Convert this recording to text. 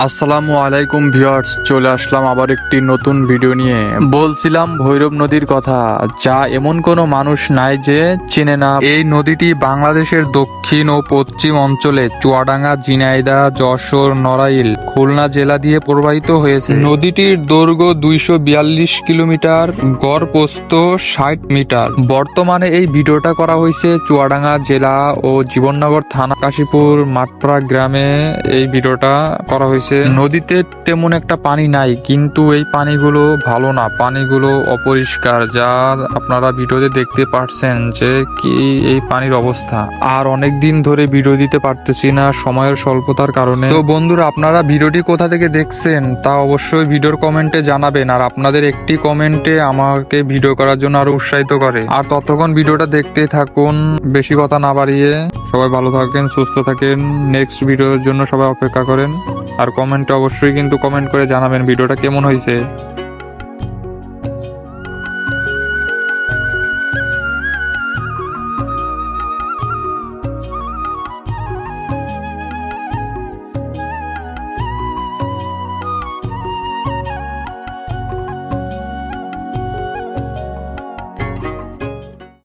আসসালামু আলাইকুম ভিউয়ার্স, চলে আসলাম আবার একটি নতুন ভিডিও নিয়ে। বলছিলাম ভৈরব নদীর কথা, যা এমন কোনো মানুষ নাই যে চেনে না। এই নদীটি বাংলাদেশের দক্ষিণ ও পশ্চিম অঞ্চলে চুয়াডাঙ্গা জিনাইদা যশোর, নড়াইল খুলনা জেলা দিয়ে প্রবাহিত হয়েছে। নদীটির দৈর্ঘ্য দুইশো বিয়াল্লিশ কিলোমিটার, গড় প্রস্থ ষাট মিটার। বর্তমানে এই ভিডিওটা করা হয়েছে চুয়াডাঙ্গা জেলা ও জীবননগর থানা কাশীপুর মাঠপাড়া গ্রামে। এই ভিডিওটা করা হয়েছে। নদীতে তেমন একটা পানি নাই, কিন্তু এই পানিগুলো ভালো না। পানিগুলো অপরিষ্কার, যা আপনারা ভিডিওতে দেখতে পাচ্ছেন যে কি এই পানির অবস্থা। আর অনেক দিন ধরে ভিডিও দিতে পারতেছি না, সময়ের স্বল্পতার কারণে। তো বন্ধুরা, আপনারা ভিডিওটি কোথা থেকে দেখছেন তা অবশ্যই ভিডিওর কমেন্টে জানাবেন, আর আপনাদের একটি কমেন্টে আমাকে ভিডিও করার জন্য আরও উৎসাহিত করে। আর ততক্ষণ ভিডিওটা দেখতে থাকুন, বেশি কথা না বাড়িয়ে সবাই ভালো থাকেন, সুস্থ থাকেন। নেক্সট ভিডিওর জন্য সবাই অপেক্ষা করেন, আর কমেন্টে অবশ্যই কিন্তু কমেন্ট করে জানাবেন ভিডিওটা কেমন হয়েছে।